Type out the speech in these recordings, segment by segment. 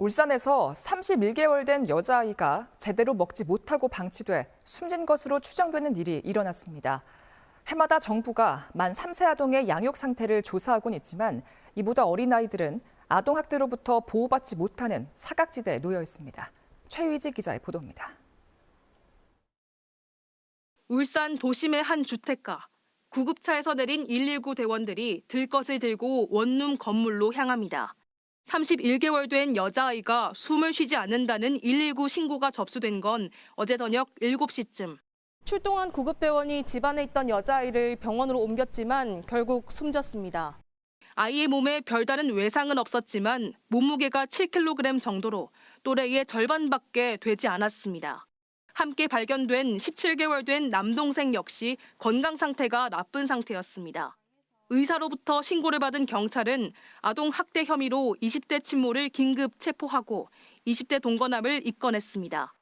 울산에서 31개월 된 여자아이가 제대로 먹지 못하고 방치돼 숨진 것으로 추정되는 일이 일어났습니다. 해마다 정부가 만 3세 아동의 양육 상태를 조사하곤 있지만 이보다 어린 아이들은 아동학대로부터 보호받지 못하는 사각지대에 놓여 있습니다. 최유지 기자의 보도입니다. 울산 도심의 한 주택가. 구급차에서 내린 119 대원들이 들것을 들고 원룸 건물로 향합니다. 31개월 된 여자아이가 숨을 쉬지 않는다는 119 신고가 접수된 건 어제 저녁 7시쯤. 출동한 구급대원이 집안에 있던 여자아이를 병원으로 옮겼지만 결국 숨졌습니다. 아이의 몸에 별다른 외상은 없었지만 몸무게가 7kg 정도로 또래의 절반밖에 되지 않았습니다. 함께 발견된 17개월 된 남동생 역시 건강 상태가 나쁜 상태였습니다. 의사로부터 신고를 받은 경찰은 아동 학대 혐의로 20대 친모를 긴급 체포하고 20대 동거남을 입건했습니다.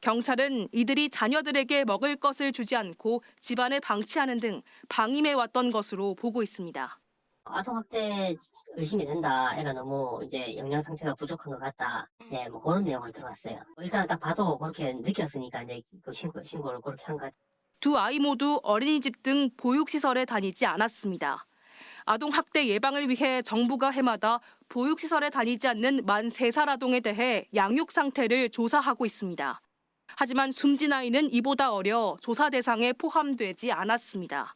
경찰은 이들이 자녀들에게 먹을 것을 주지 않고 집안에 방치하는 등 방임해 왔던 것으로 보고 있습니다. 아동학대 의심이 된다. 애가 너무 이제 영양 상태가 부족한 것 같다. 네, 뭐 그런 내용으로 들어왔어요. 일단 딱 봐도 그렇게 느꼈으니까 이제 그 신고, 신고를 그렇게 한 것. 두 아이 모두 어린이집 등 보육시설에 다니지 않았습니다. 아동 학대 예방을 위해 정부가 해마다 보육시설에 다니지 않는 만 3살 아동에 대해 양육 상태를 조사하고 있습니다. 하지만 숨진 아이는 이보다 어려 조사 대상에 포함되지 않았습니다.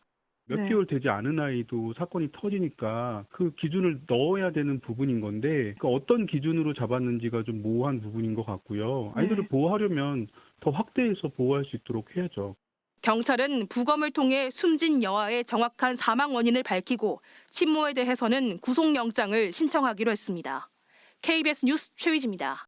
몇 네. 개월 되지 않은 아이도 사건이 터지니까 그 기준을 넣어야 되는 부분인 건데 그 어떤 기준으로 잡았는지가 좀 모호한 부분인 것 같고요. 아이들을 네. 보호하려면 더 확대해서 보호할 수 있도록 해야죠. 경찰은 부검을 통해 숨진 여아의 정확한 사망 원인을 밝히고 친모에 대해서는 구속영장을 신청하기로 했습니다. KBS 뉴스 최휘지입니다.